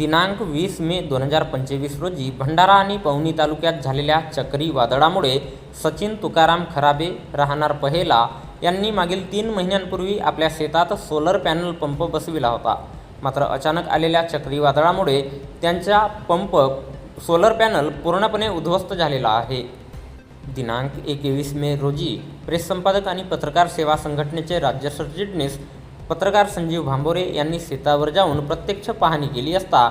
दिनांक वीस मे दोन हजार पंचवीस रोजी भंडारा आणि पवनी तालुक्यात झालेल्या चक्रीवादळामुळे सचिन तुकाराम खराबे राहणार पहेला यांनी मागील तीन महिन्यांपूर्वी आपल्या शेतात सोलर पॅनल पंप बसविला होता. मात्र अचानक आलेल्या चक्रीवादळामुळे त्यांचा पंप सोलर पॅनल पूर्णपणे उद्ध्वस्त झालेला आहे. दिनांक एकवीस मे रोजी प्रेस संपादक आणि पत्रकार सेवा संघटनेचे राज्य सरचिटणीस पत्रकार संजीव भांबोरे यांनी शेतावर जाऊन प्रत्यक्ष पाहणी केली असता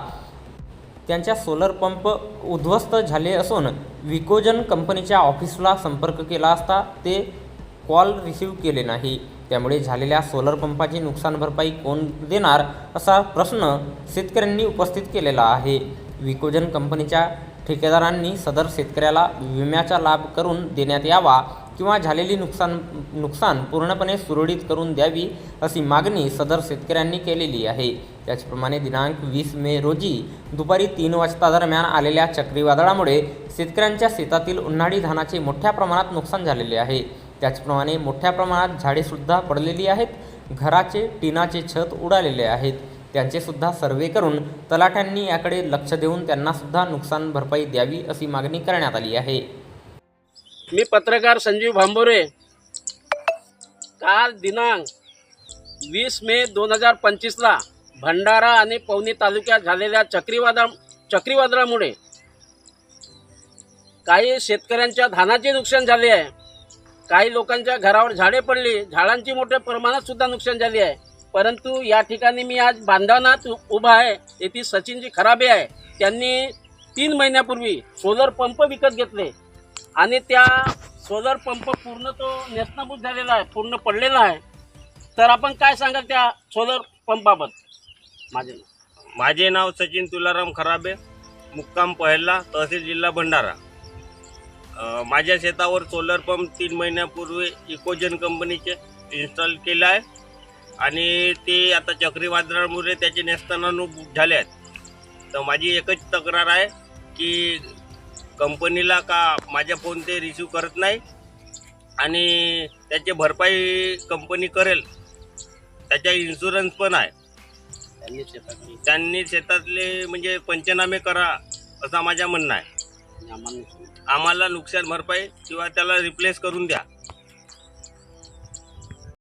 त्यांच्या सोलर पंप उद्ध्वस्त झाले असून विकोजन कंपनीच्या ऑफिसला संपर्क केला असता ते कॉल रिसीव्ह केले नाही. त्यामुळे झालेल्या सोलर पंपाची नुकसान भरपाई कोण देणार असा प्रश्न शेतकऱ्यांनी उपस्थित केलेला आहे. विकोजन कंपनीच्या ठेकेदारांनी सदर शेतकऱ्याला विम्याचा लाभ करून देण्यात यावा किंवा झालेली नुकसान नुकसान पूर्णपणे सुरळीत करून द्यावी अशी मागणी सदर शेतकऱ्यांनी केलेली आहे. त्याचप्रमाणे दिनांक वीस मे रोजी दुपारी तीन वाजता दरम्यान आलेल्या चक्रीवादळामुळे शेतकऱ्यांच्या शेतातील उन्हाळी धानाचे मोठ्या प्रमाणात नुकसान झालेले आहे. त्याचप्रमाणे मोठ्या प्रमाणात झाडेसुद्धा पडलेली आहेत. घराचे टिनाचे छत उडालेले आहेत. त्यांचेसुद्धा सर्वे करून तलाठ्यांनी याकडे लक्ष देऊन त्यांनासुद्धा नुकसान भरपाई द्यावी अशी मागणी करण्यात आली आहे. मी पत्रकार संजीव भांबोरे. काल दिनांक वीस मे दोन हजार पंचवीसला भंडारा आणि पवनी तालुक्यात झालेल्या चक्रीवादा चक्रीवादळामुळे काही शेतकऱ्यांच्या धानाचे नुकसान झाले आहे. काही लोकांच्या घरावर झाडे पडली. झाडांची मोठ्या प्रमाणात सुद्धा नुकसान झाली आहे. परंतु या ठिकाणी मी आज बांधवनात उ- उभा आहे. येथील सचिनजी खराबे आहे. त्यांनी तीन महिन्यापूर्वी सोलर पंप विकत घेतले. आणि त्या सोलर पंप पूर्ण तो नेस्तनाबूत झालेला आहे पूर्ण पडलेला आहे. तर आपण काय सांगाल त्या सोलर पंपाबद्दल माझे नाव. माझे नाव सचिन तुलाराम खराबे मुक्काम पहिला तहसील जिल्हा भंडारा. अ, माझ्या शेतावर सोलर पंप तीन महिन्यापूर्वी इकोजन कंपनीचे इन्स्टॉल केलं आहे. आणि ते आता चक्रीवादळामुळे त्याचे नेस्तनानूप झाले आहेत. तर माझी एकच तक्रार आहे की कंपनीला का माझ्या फोन ते रिसीव करत नाही आणि त्याची भरपाई कंपनी करेल त्याचा इन्शुरन्स पण आहे त्यांनी शेताकडे त्यांनी शेतातले म्हणजे पंचनामे करा असा माझा म्हणणं आहे. आम्हाला नुकसान भरपाई किंवा त्याला रिप्लेस करून द्या